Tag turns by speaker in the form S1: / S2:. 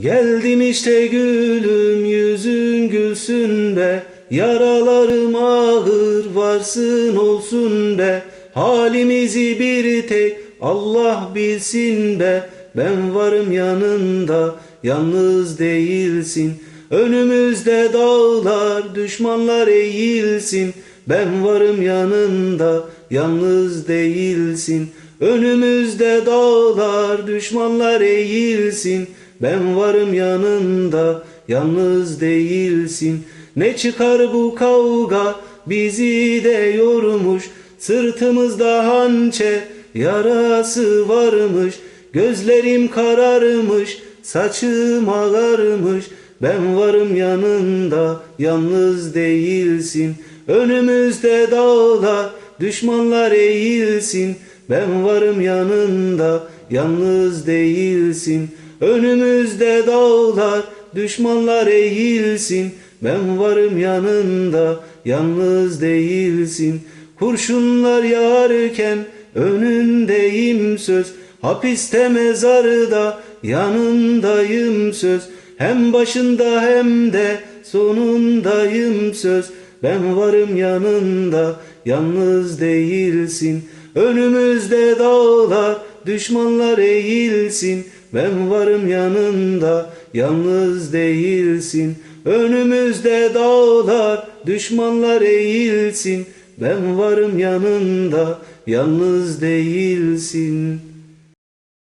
S1: Geldim işte gülüm yüzün gülsün be Yaralarım ağır varsın olsun be. Halimizi bir tek Allah bilsin be Ben varım yanında yalnız değilsin. Önümüzde dağlar düşmanlar eğilsin. Ben varım yanında yalnız değilsin. Önümüzde dağlar düşmanlar eğilsin Ben varım yanında yalnız değilsin. Ne çıkar bu kavga? Bizi de yormuş. Sırtımızda hançer yarası varmış. Gözlerim kararmış saçım ağarmış. Ben varım yanında yalnız değilsin. Önümüzde dağlar düşmanlar eğilsin. Ben varım yanında yalnız değilsin Önümüzde dağlar düşmanlar eğilsin. Ben varım yanında yalnız değilsin. Kurşunlar yağarken önündeyim söz. Hapiste mezarda yanındayım söz. Hem başında hem de sonundayım söz. Ben varım yanında yalnız değilsin. Önümüzde dağlar düşmanlar eğilsin Ben varım yanında yalnız değilsin. Önümüzde dağlar düşmanlar eğilsin Ben varım yanında yalnız değilsin